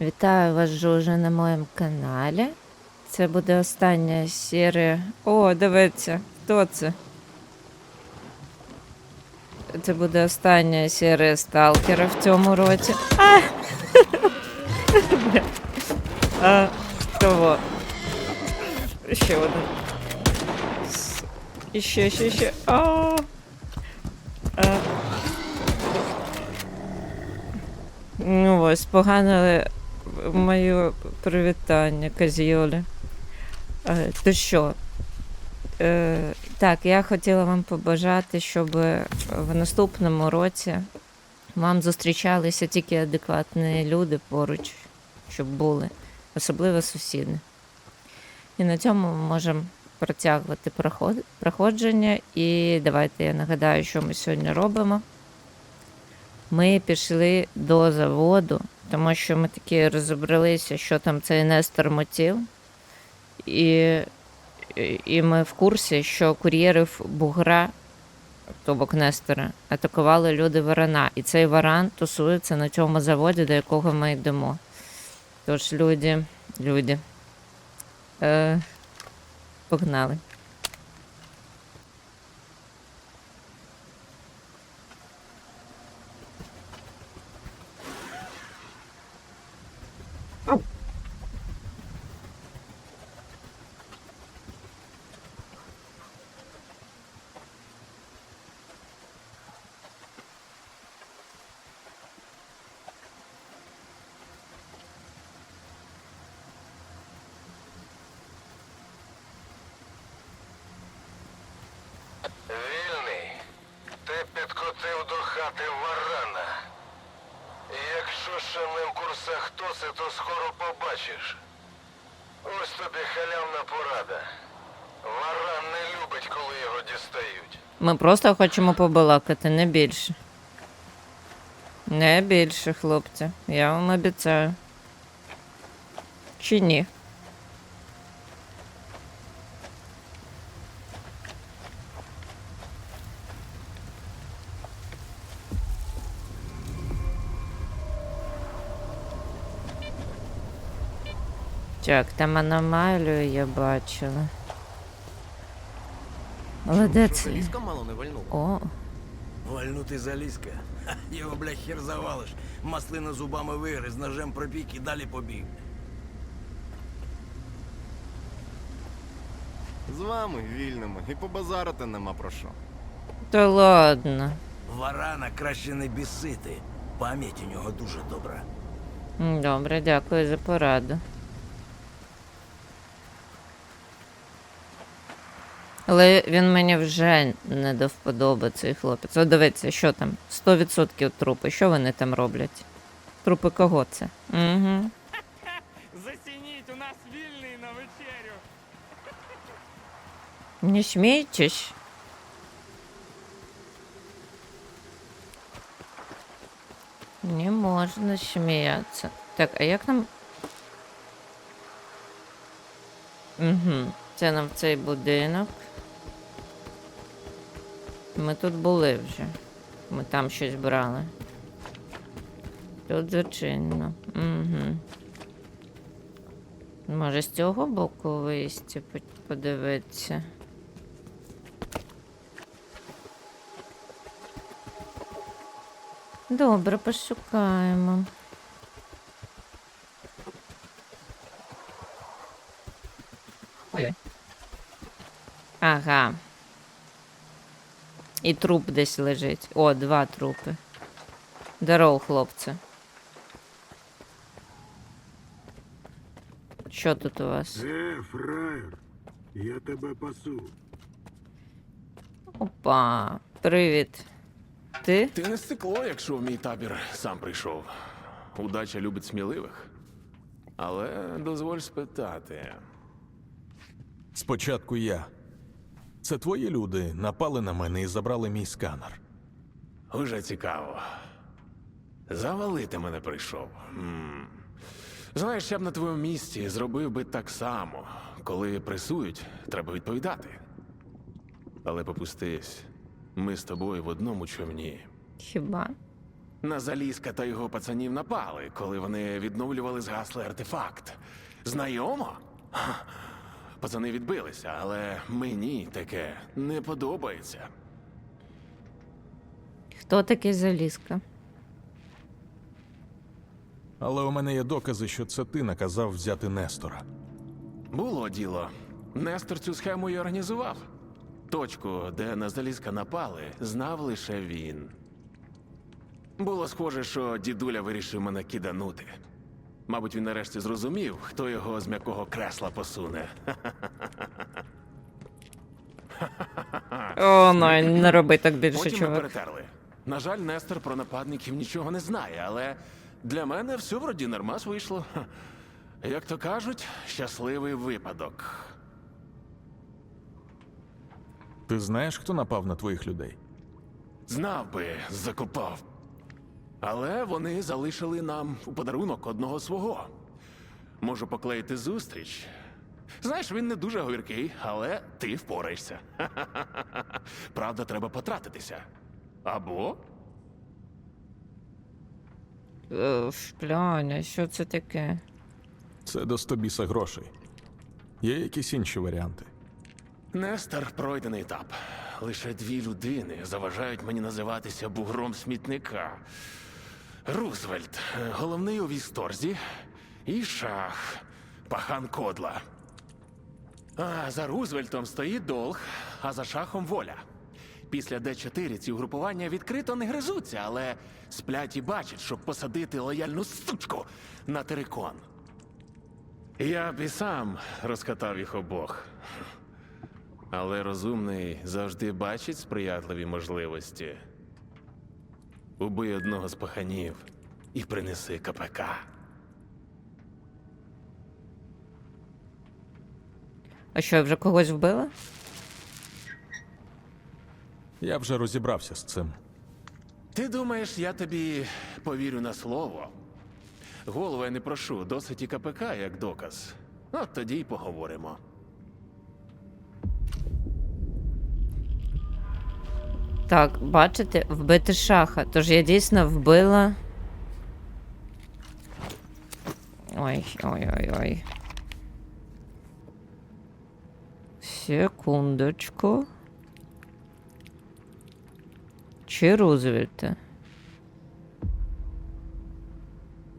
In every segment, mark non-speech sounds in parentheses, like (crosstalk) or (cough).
Вітаю вас вже на моєму каналі. Це буде остання серія. О, дивіться, хто це? Це буде остання серія сталкера в цьому році. А! (laughs) а кого? Ще один. С- І ще, ще. А! Ну ось, поганили моє привітання, Казіолі. Е, То що? Е, так, я хотіла вам побажати, щоб в наступному році вам зустрічалися тільки адекватні люди поруч, щоб були, особливо сусіди. І на цьому ми можемо протягувати проходження. І давайте я нагадаю, що ми сьогодні робимо. Ми пішли до заводу, тому що ми таки розібралися, що там цей Нестор мотів. І, і ми в курсі, що кур'єрів бугра, тобто Нестора, атакували люди варана. І цей варан тусується на цьому заводі, до якого ми йдемо. Тож люди, люди. Е, погнали. Вільний, ти хати варана. Якщо ще не в курсах хто то скоро побачиш. Ось тобі халявна порада. Варан не любить, коли його дістають. Ми просто хочемо побалакати, не більше. Не більше, хлопці. Я вам обіцяю. Чи ні? Так, там аномалію я бачила. Але де це? Залізка мало не вальнув. О, Вальнутий залізка. Його, бля, хер завалиш. Маслина зубами вигриз, ножем пробіг і далі побіг. З вами вільними і побазарити нема про що. то ладно. Варана краще не бісити. Пам'ять у нього дуже добра. Добре, дякую за пораду. Але він мені вже не до вподоби, цей хлопець. О, дивіться, що там? 100% трупи. Що вони там роблять? Трупи кого це? Угу. Зацініть, у нас вільний на вечерю. Не смійтесь. Не можна сміятися. Так, а як нам. Угу. Це нам цей будинок. Ми тут були вже. Ми там щось брали. Тут зачинено. Угу. Може, з цього боку вийти, подивитися. Добре, пошукаємо. Ага. І труп десь лежить. О, два трупи. Здорово, хлопці. Що тут у вас? Е, фраєр, я тебе пасу. Опа, привіт. Ти? Ти не стекло, якщо в мій табір сам прийшов. Удача любить сміливих. Але дозволь спитати. Спочатку я. Це твої люди напали на мене і забрали мій сканер. Уже цікаво. Завалити мене прийшов. М. Знаєш, я б на твоєму місці зробив би так само. Коли пресують, треба відповідати. Але попустись, ми з тобою в одному човні. Хіба? На Залізка та його пацанів напали, коли вони відновлювали згаслий артефакт. Знайомо? Пацани відбилися, але мені таке не подобається. Хто такий Залізка? Але у мене є докази, що це ти наказав взяти Нестора. Було діло. Нестор цю схему і організував. Точку, де на Залізка напали, знав лише він. Було схоже, що дідуля вирішив мене киданути. Мабуть, він нарешті зрозумів, хто його з м'якого кресла посуне. О, ну, не роби так більше, Потім ми чувак. перетерли. На жаль, Нестор про нападників нічого не знає, але для мене все вроді нормас вийшло. Ха. Як то кажуть, щасливий випадок. Ти знаєш, хто напав на твоїх людей? Знав би, закопав. Але вони залишили нам у подарунок одного свого. Можу поклеїти зустріч. Знаєш, він не дуже говіркий, але ти впораєшся. (laughs) Правда, треба потратитися. Або Шпляня, що це таке? Це до стобіса грошей. Є якісь інші варіанти. Нестор пройдений етап. Лише дві людини заважають мені називатися бугром смітника. Рузвельт, головний у вісторзі, і шах, пахан Кодла. А за Рузвельтом стоїть долг, а за шахом воля. Після Д4 ці угрупування відкрито не гризуться, але сплять і бачать, щоб посадити лояльну сучку на терикон. Я б і сам розкатав їх обох. Але розумний завжди бачить сприятливі можливості. Убий одного з паханів і принеси КПК. А що, я вже когось вбила? Я вже розібрався з цим. Ти думаєш, я тобі повірю на слово? Голову я не прошу, досить і КПК як доказ. От тоді й поговоримо. Так, бачите, вбити шаха. Тож я дійсно вбила. Ой, ой, ой, ой. Секундочку. Чи Рузвельта?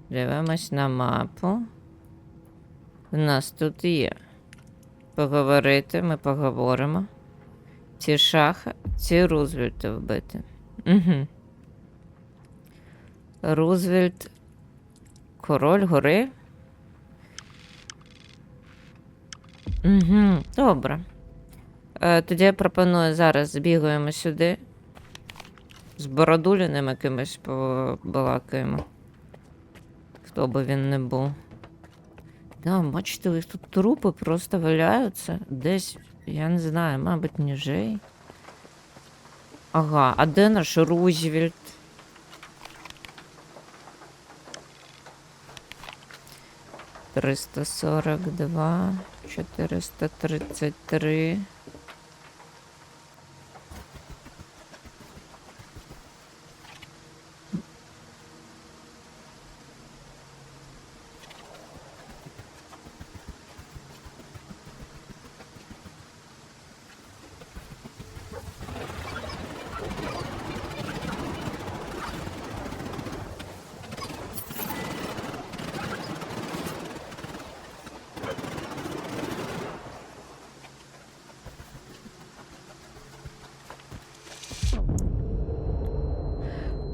Дивимось на мапу. У нас тут є. Поговорити, ми поговоримо. Ці шаха, ці Рузвельта вбити. Угу. Рузвельт. Король гори. Угу, добре. Е, тоді я пропоную зараз збігаємо сюди. З Бородуліним якимось побалакаємо. Хто би він не був. Да, бачите, у них тут трупи просто валяються. Десь, я не знаю, мабуть, ніжей. Ага, а де наш Рузвельт? Триста сорок два, чотириста тридцять три.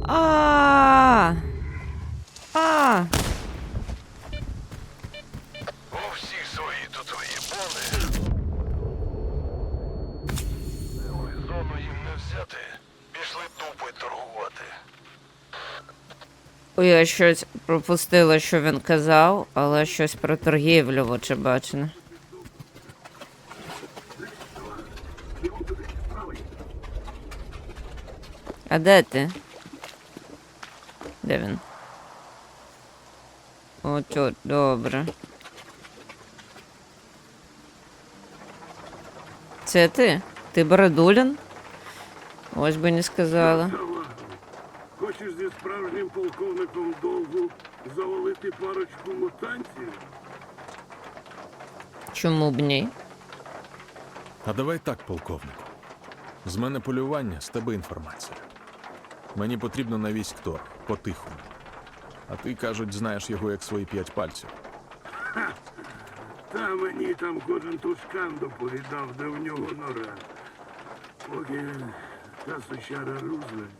А. А. У свої тут виїбани. Ой, зону їм не взяти. Пішли дупи торгувати. Ой, я щось пропустила, що він казав, але щось про торгівлю, очебачено. А де ти? Де він? О, тут, добре. Це ти? Ти Бородулін? Ось би не сказала. Хочеш зі справжнім полковником довгу завалити парочку мутантів? Чому б ні? А давай так, полковнику. З мене полювання, з тебе інформація. Мені потрібно на військтор, по-тихому. А ти, кажуть, знаєш його як свої п'ять пальців. Та мені там кожен тушкан доповідав, де в нього нора. Поки та сучара Рузвельт.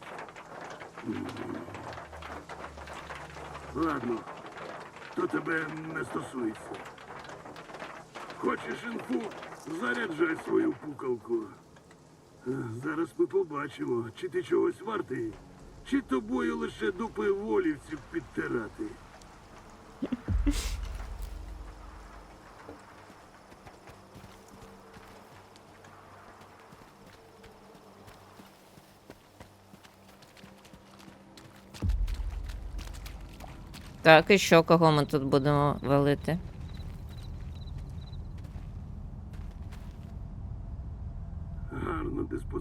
Ладно, то тебе не стосується. Хочеш інфу? Заряджай свою пукалку. Зараз ми побачимо, чи ти чогось вартий, чи тобою лише дупи волівців підтирати. Так, і що, кого ми тут будемо валити? Гарна диспозиція.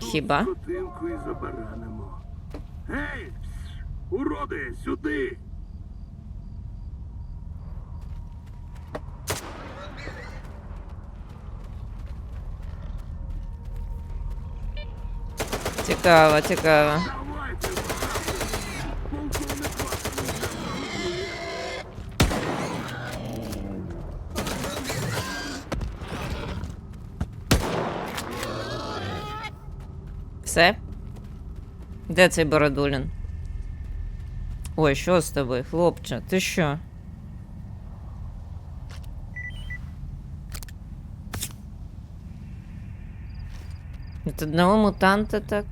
Хіба? Скотинку і забаранимо. Гей! Уроди, сюди! Цікаво, цікаво. Давайте! Полковник вас Все? Де цей Бородулін? Ой, що з тобою, хлопче? Ти що? Від одного мутанта так?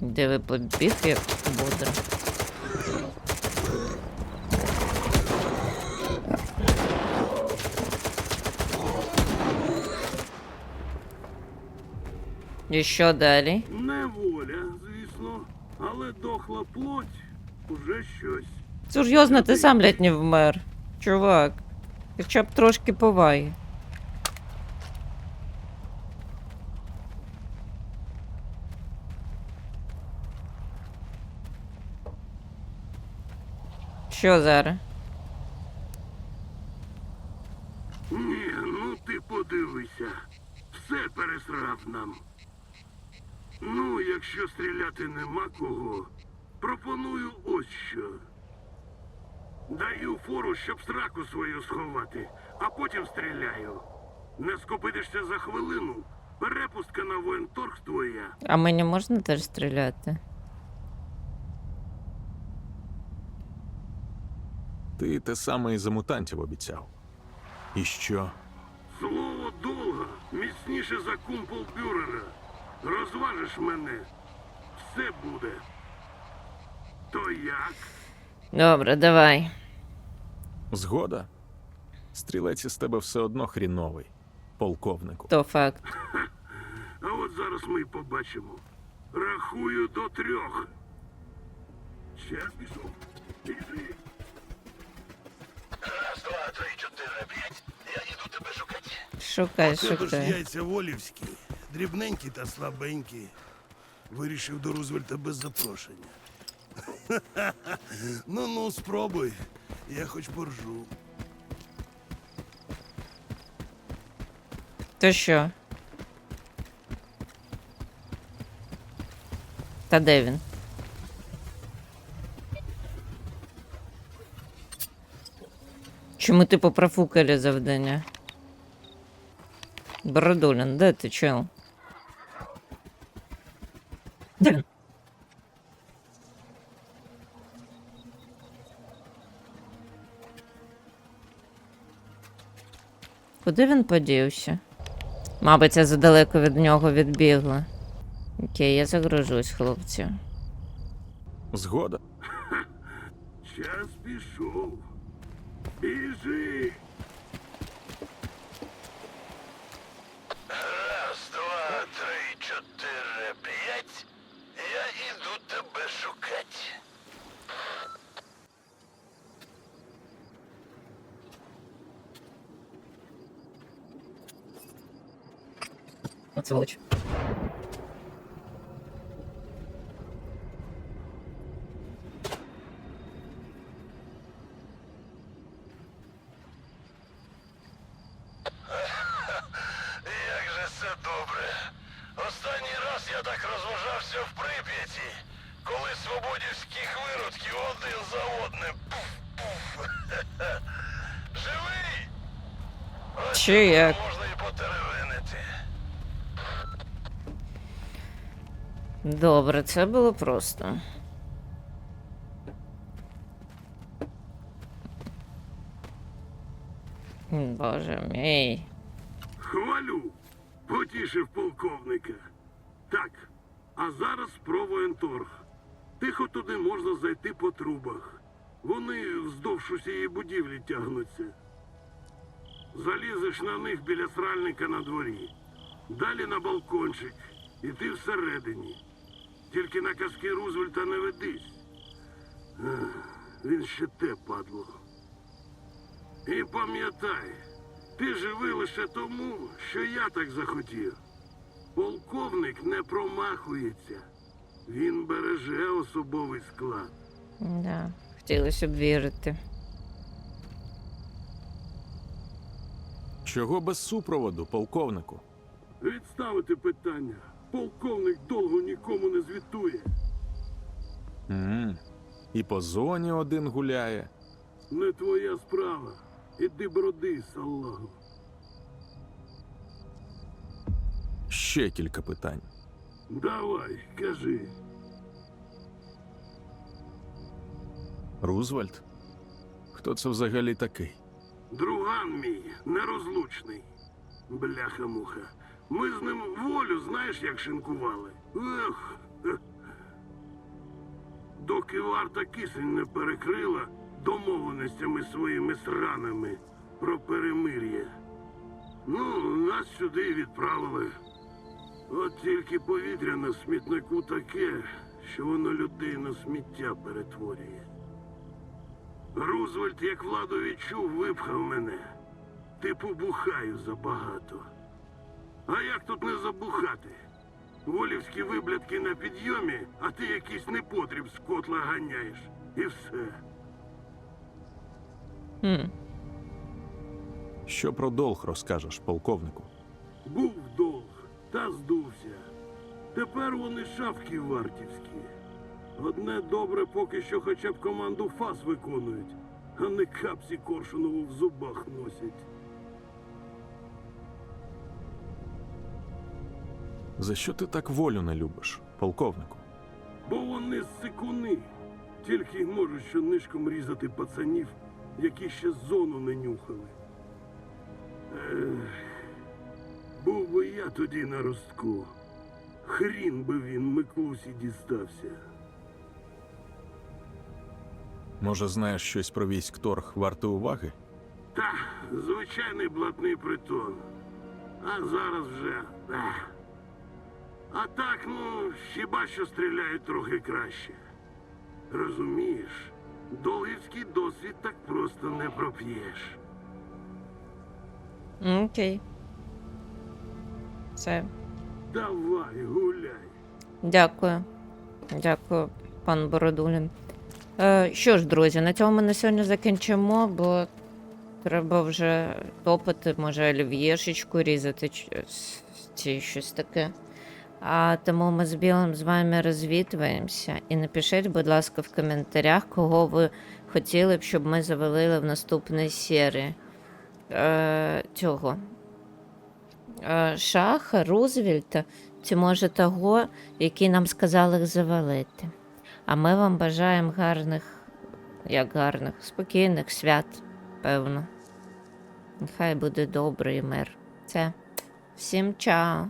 Де ви побіг, як бодро? І що далі? Неволя, звісно, але дохла плоть уже щось. Серйозно, ти сам ледь не вмер. Чувак. Хоча б трошки поваги. Що зараз? Ні, ну ти подивися. Все пересрав нам. Ну, якщо стріляти нема кого, пропоную ось що. Даю фору, щоб сраку свою сховати, а потім стріляю. Не скопитишся за хвилину, перепустка на воєнторг твоя. А мені можна теж стріляти? Ти те саме і за мутантів обіцяв. І що? Слово довго, міцніше за кумпол бюрера. Розважиш мене, все буде. То як? Добре, давай. Згода? Стрілець із тебе все одно хріновий, полковнику. То факт. (laughs) А от зараз ми й побачимо. Рахую до трьох. Час пішов. Біжи. Раз, два, три, чотири, п'ять. Я їду тебе шукати. Шукай, Це ж шукай. яйця волівські, дрібненькі та слабенькі. Вирішив до Рузвельта без запрошення. (laughs) ну ну, спробуй. Я хоч поржу. То що? Та де він? Чому ти попрофукали завдання? Бородулін, де ти чел? Куди він подівся? Мабуть, я задалеко від нього відбігла. Окей, я загружусь, хлопці. Згода? (laughs) Час пішов. Біжи. Раз, два, три, чотири, п'ять. Я іду тебе шукати. От сволоч. Як же це добре. Останній раз я так розважався в Прип'яті, коли свободівських виродків один за одним. Пуф-пуф. (laughs) Живий! Чи як? можна і потеревенити. Добре, це було просто. Боже мій. Хвалю, потішив полковника. Так, а зараз про воєнторг. Тихо туди можна зайти по трубах. Вони вздовж усієї будівлі тягнуться. Залізеш на них біля сральника на дворі. Далі на балкончик. І ти всередині. Тільки на казки Рузвельта не ведись. Він ще те падло. І пам'ятай, ти живий лише тому, що я так захотів. Полковник не промахується. Він береже особовий склад. Да, хотілося б вірити. Чого без супроводу, полковнику? Відставити питання. Полковник довго нікому не звітує. м І по зоні один гуляє. Не твоя справа. Іди броди, салагу. Ще кілька питань. Давай, кажи. Рузвельт? Хто це взагалі такий? Друган мій, нерозлучний. Бляха-муха. Ми з ним волю, знаєш, як шинкували. Ех. Доки варта кисень не перекрила домовленостями своїми сранами про перемир'я. Ну, нас сюди відправили. От тільки повітря на смітнику таке, що воно людей на сміття перетворює. Рузвельт, як владу відчув, випхав мене. Типу бухаю забагато. А як тут не забухати? Волівські виблядки на підйомі, а ти якийсь непотріб з котла ганяєш. І все. Хм. Що про долг розкажеш, полковнику? Був долг, та здувся. Тепер вони шавки вартівські. Одне добре, поки що хоча б команду ФАС виконують, а не капсі Коршунову в зубах носять. За що ти так волю не любиш, полковнику? Бо вони сикуни. Тільки й можуть що нишком різати пацанів, які ще зону не нюхали. Ех, був би я тоді на ростку. Хрін би він Миклусі дістався. Може, знаєш щось про військторг варте уваги? Та, звичайний блатний притон. А зараз вже. ех. А так, ну, хіба що стріляють трохи краще. Розумієш, долгівський досвід так просто не проп'єш. Окей. Все. Давай, гуляй. Дякую. Дякую, пан Бородулін. Е, що ж, друзі, на цьому ми на сьогодні закінчимо, бо треба вже топити, може, олів'єшечку різати чи, чи щось таке. А тому ми з Білим з вами розвітуємося. І напишіть, будь ласка, в коментарях, кого ви хотіли б, щоб ми завалили в наступній серії е, цього. Е, Шаха, Рузвельта, чи може того, який нам сказали завалити. А ми вам бажаємо гарних, як гарних, спокійних свят, певно. Нехай буде добрий мир. Це всім чао!